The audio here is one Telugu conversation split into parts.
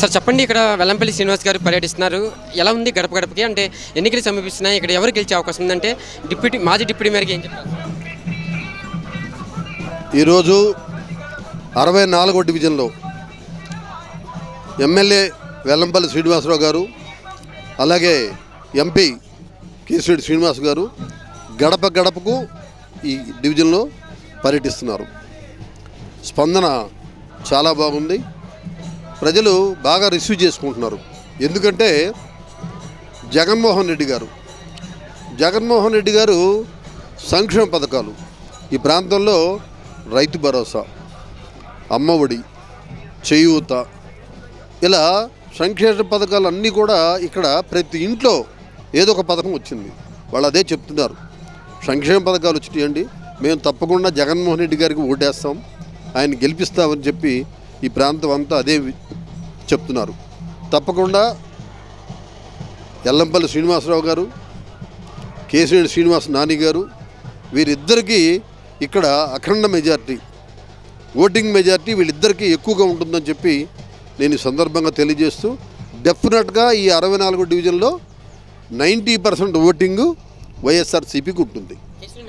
సార్ చెప్పండి ఇక్కడ వెల్లంపల్లి శ్రీనివాస్ గారు పర్యటిస్తున్నారు. ఎలా ఉంది గడప గడపకి? అంటే ఎన్నికలు సమీపిస్తున్నాయి ఇక్కడ ఎవరు గెలిచే అవకాశం ఉందంటే డిప్యూటీ మాజీ డిప్యూటీ మేరకు ఏం చెప్తారు? ఈరోజు అరవై నాలుగో డివిజన్లో ఎమ్మెల్యే వెల్లంపల్లి శ్రీనివాసరావు గారు అలాగే ఎంపీ కేసిరెడ్డి శ్రీనివాస్ గారు గడప గడపకు ఈ డివిజన్లో పర్యటిస్తున్నారు. స్పందన చాలా బాగుంది. ప్రజలు బాగా రిసీవ్ చేసుకుంటున్నారు. ఎందుకంటే జగన్మోహన్ రెడ్డి గారు జగన్మోహన్ రెడ్డి గారు సంక్షేమ పథకాలు. ఈ ప్రాంతంలో రైతు భరోసా అమ్మఒడి చేయూత ఇలా సంక్షేమ పథకాలు అన్నీ కూడా ఇక్కడ ప్రతి ఇంట్లో ఏదో ఒక పథకం వచ్చింది. వాళ్ళు అదే చెప్తున్నారు. సంక్షేమ పథకాలు వచ్చినాయండి. మేము తప్పకుండా జగన్మోహన్ రెడ్డి గారికి ఓటేస్తాం. ఆయన గెలిపిస్తామని చెప్పి ఈ ప్రాంతం అంతా అదే వి- చెప్తున్నారు. తప్పకుండా ఎల్లంపల్లి శ్రీనివాసరావు గారు కేసినేని శ్రీనివాస్ నాని గారు వీరిద్దరికీ ఇక్కడ అఖండ మెజార్టీ ఓటింగ్ మెజార్టీ వీళ్ళిద్దరికీ ఎక్కువగా ఉంటుందని చెప్పి నేను ఈ సందర్భంగా తెలియజేస్తూ డెఫినెట్గా ఈ అరవై నాలుగు డివిజన్లో నైంటీ పర్సెంట్ ఓటింగు వైఎస్ఆర్సీపీకి ఉంటుంది.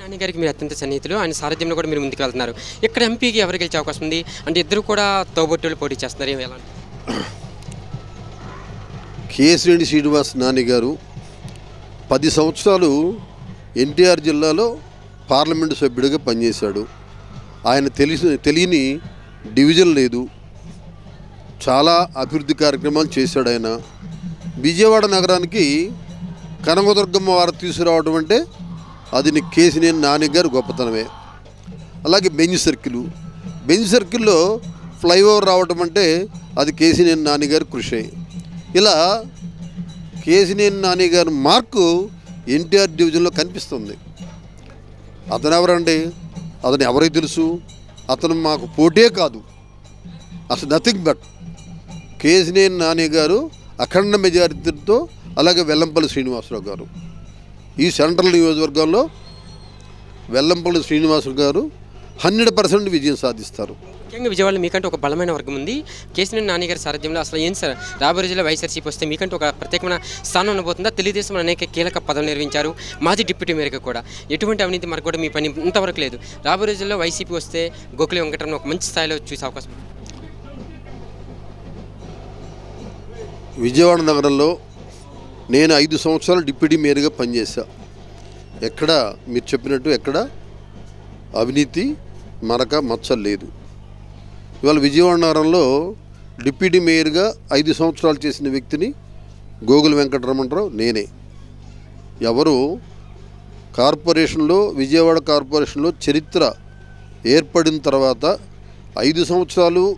నాని గారికి మీరు అత్యంత సన్నిహితులు ఆయన సారథ్యంలో కూడా మీరు ముందుకు వెళ్తున్నారు ఇక్కడ ఎంపీకి ఎవరు గెలిచే అవకాశం ఉంది? అంటే ఇద్దరు కూడా తోబొట్టులు పోటీ చేస్తున్నారు ఎలా? కేసిరెడ్డి శ్రీనివాస్ నాని గారు పది సంవత్సరాలు ఎన్టీఆర్ జిల్లాలో పార్లమెంటు సభ్యుడిగా పనిచేశాడు. ఆయన తెలిసి తెలియని డివిజన్ లేదు. చాలా అభివృద్ధి కార్యక్రమాలు చేశాడు ఆయన. విజయవాడ నగరానికి కనకదుర్గమ్మ వారు తీసుకురావడం అంటే అది నీ కేసినేని నాని గారు గొప్పతనమే. అలాగే బెంజ్ సర్కిల్. బెంజ్ సర్కిల్లో ఫ్లైఓవర్ రావడం అంటే అది కేసినేని నాని గారి కృషి. ఇలా కేసినేని నాని గారి మార్కు ఎన్టీఆర్ డివిజన్లో కనిపిస్తుంది. అతను ఎవరండి? అతను ఎవరికి తెలుసు? అతను మాకు పోటే కాదు. అసలు నథింగ్ బట్ కేసినేని నాని గారు అఖండ మెజారిటీతో అలాగే వెల్లంపల్లి శ్రీనివాసరావు గారు. ఈ సెంట్రల్ నియోజకవర్గంలో వెల్లంపల్లి శ్రీనివాసరావు గారు హండ్రెడ్ పర్సెంట్ విజయం సాధిస్తారు. ముఖ్యంగా విజయవాడలో మీకంటే ఒక బలమైన వర్గం ఉంది. కేసీఆర్ నాని గారి సారథ్యంలో అసలు ఏం సార్? రాబోయే రోజుల్లో వైఎస్ఆర్సీపీ వస్తే మీకంటే ఒక ప్రత్యేకమైన స్థానం ఉండబోతుందా? తెలుగుదేశం అనేక కీలక పదవులు నిర్వహించారు. మాజీ డిప్యూటీ మేరకు కూడా. ఎటువంటి అవినీతి మనకు కూడా మీ పని ఇంతవరకు లేదు. రాబోయే రోజుల్లో వైసీపీ వస్తే గోకులి వెంకటరమణ ఒక మంచి స్థాయిలో చూసే అవకాశం. విజయవాడ నగరంలో నేను ఐదు సంవత్సరాలు డిప్యూటీ మేయర్గా పనిచేశా. ఎక్కడ మీరు చెప్పినట్టు ఎక్కడ అవినీతి మరక మచ్చ లేదు. ఇవాళ విజయవాడ నగరంలో డిప్యూటీ మేయర్గా ఐదు సంవత్సరాలు చేసిన వ్యక్తిని గోగుల వెంకటరమణరావు నేనే. ఎవరు కార్పొరేషన్లో విజయవాడ కార్పొరేషన్లో చరిత్ర ఏర్పడిన తర్వాత ఐదు సంవత్సరాలు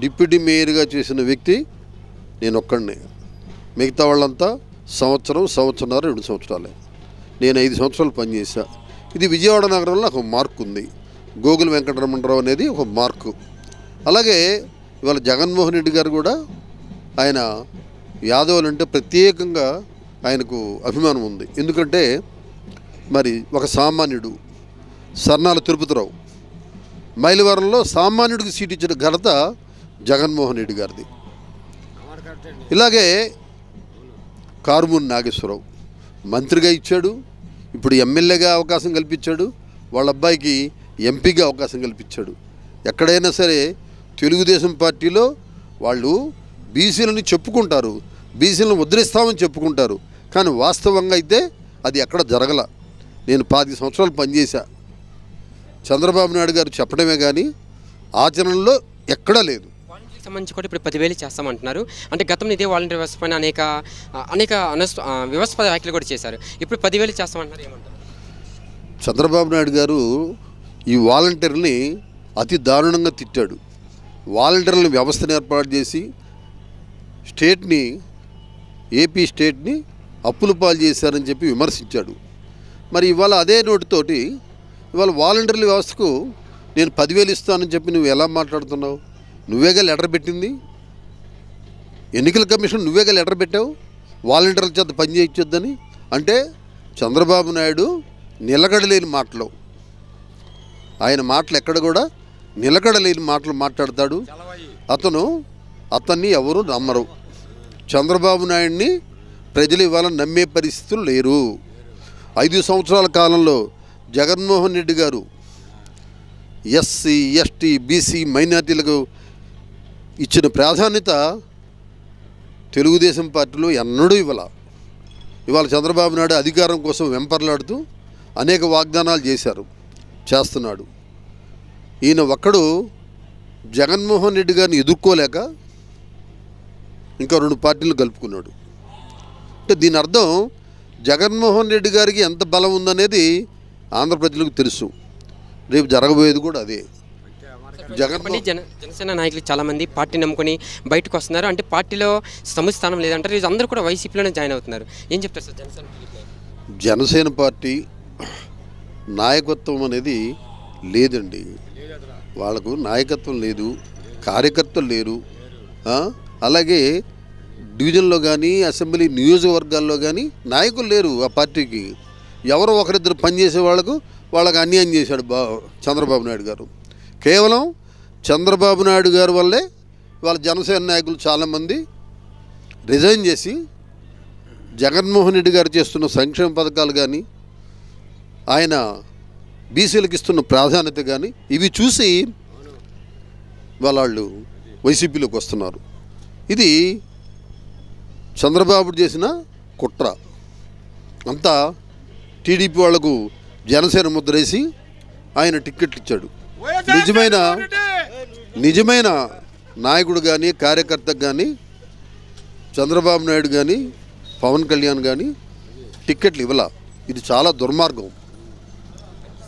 డిప్యూటీ మేయర్గా చేసిన వ్యక్తి నేను ఒక్కడినే మిగతా వాళ్ళంతా సంవత్సరం సంవత్సరంన్నర రెండు సంవత్సరాలే. నేను ఐదు సంవత్సరాలు పనిచేశా. ఇది విజయవాడ నగరంలో ఒక మార్క్ ఉంది గోగుల వెంకటరమణరావు అనేది ఒక మార్కు. అలాగే ఇవాళ జగన్మోహన్ రెడ్డి గారు కూడా ఆయన యాదవులు అంటే ప్రత్యేకంగా ఆయనకు అభిమానం ఉంది. ఎందుకంటే మరి ఒక సామాన్యుడు సర్నాల తిరుపతిరావు. మైలవరంలో సామాన్యుడికి సీట్ ఇచ్చిన ఘనత జగన్మోహన్ రెడ్డి గారిది. ఇలాగే కారుమూరి నాగేశ్వరరావు మంత్రిగా ఇచ్చాడు. ఇప్పుడు ఎమ్మెల్యేగా అవకాశం కల్పించాడు. వాళ్ళ అబ్బాయికి ఎంపీగా అవకాశం కల్పించాడు. ఎక్కడైనా సరే తెలుగుదేశం పార్టీలో వాళ్ళు బీసీలని చెప్పుకుంటారు. బీసీలను ముద్రిస్తామని చెప్పుకుంటారు. కానీ వాస్తవంగా అయితే అది ఎక్కడ జరగల. నేను పాతి సంవత్సరాలు పనిచేశా. చంద్రబాబు నాయుడు గారు చెప్పడమే కానీ ఆచరణలో ఎక్కడా లేదు. సంబంధించి కూడా ఇప్పుడు పదివేలు చేస్తామంటున్నారు. అంటే గతంలో ఇదే వాలంటీర్ వ్యవస్థ పైన అనేక అనేక అనస్ వివాదాస్పద వ్యాఖ్యలు కూడా చేశారు. ఇప్పుడు పదివేలు చేస్తామంటున్నారు ఏమంటారు? చంద్రబాబు నాయుడు గారు ఈ వాలంటీర్ని అతి దారుణంగా తిట్టాడు. వాలంటీర్లను వ్యవస్థను ఏర్పాటు చేసి స్టేట్ని ఏపీ స్టేట్ని అప్పులు పాలు చేశారని చెప్పి విమర్శించాడు. మరి ఇవాళ అదే నోటితోటి ఇవాళ వాలంటీర్ల వ్యవస్థకు నేను పదివేలు ఇస్తానని చెప్పి నువ్వు ఎలా మాట్లాడుతున్నావు? నువ్వేగా లెటర్ పెట్టింది. ఎన్నికల కమిషన్ నువ్వేగా లెటర్ పెట్టావు. వాలంటీర్ల చేత పని చేయొచ్చొద్దని అంటే చంద్రబాబు నాయుడు నిలకడలేని మాటలు. ఆయన మాటలు ఎక్కడ కూడా నిలకడలేని మాటలు మాట్లాడతాడు. అతను అతన్ని ఎవరు నమ్మరు. చంద్రబాబు నాయుడిని ప్రజలు ఇవాళ నమ్మే పరిస్థితులు లేరు. ఐదు సంవత్సరాల కాలంలో జగన్మోహన్ రెడ్డి గారు ఎస్సీ ఎస్టీ బీసీ మైనార్టీలకు ఇచ్చిన ప్రాధాన్యత తెలుగుదేశం పార్టీలో ఎన్నడూ ఇవ్వాల. ఇవాళ చంద్రబాబు నాయుడు అధికారం కోసం వెంపర్లాడుతూ అనేక వాగ్దానాలు చేశారు. చేస్తున్నాడు. ఈయన ఒక్కడు జగన్మోహన్ రెడ్డి గారిని ఎదుర్కోలేక ఇంకా రెండు పార్టీలు కలుపుకున్నాడు అంటే దీని అర్థం జగన్మోహన్ రెడ్డి గారికి ఎంత బలం ఉందనేది ఆంధ్ర ప్రజలకు తెలుసు. రేపు జరగబోయేది కూడా అదే. జగన్ జన జనసేన నాయకులు చాలామంది పార్టీ నమ్ముకొని బయటకు వస్తున్నారు. అంటే పార్టీలో సముస్థానం లేదంటారు. అందరూ కూడా వైసీపీలోనే జాయిన్ అవుతున్నారు. ఏం చెప్తారు సార్ జనసేన? జనసేన పార్టీ నాయకత్వం అనేది లేదండి. వాళ్ళకు నాయకత్వం లేదు కార్యకర్తలు లేరు. అలాగే డివిజన్లో కానీ అసెంబ్లీ నియోజకవర్గాల్లో కానీ నాయకులు లేరు ఆ పార్టీకి. ఎవరో ఒకరిద్దరు పనిచేసే వాళ్ళకు వాళ్ళకి అన్యాయం చేశాడు బా చంద్రబాబు నాయుడు గారు. కేవలం చంద్రబాబు నాయుడు గారు వల్లే వాళ్ళ జనసేన నాయకులు చాలామంది రిజైన్ చేసి జగన్మోహన్ రెడ్డి గారు చేస్తున్న సంక్షేమ పథకాలు కానీ ఆయన బీసీలకు ఇస్తున్న ప్రాధాన్యత కానీ ఇవి చూసి వాళ్ళు వైసీపీలోకి వస్తున్నారు. ఇది చంద్రబాబు చేసిన కుట్ర. అంతా టీడీపీ వాళ్ళకు జనసేన ముద్రేసి ఆయన టిక్కెట్లు ఇచ్చాడు. నిజమైన నిజమైన నాయకుడు కానీ కార్యకర్తకు కానీ చంద్రబాబు నాయుడు కానీ పవన్ కళ్యాణ్ కానీ టిక్కెట్లు ఇవ్వాల. ఇది చాలా దుర్మార్గం.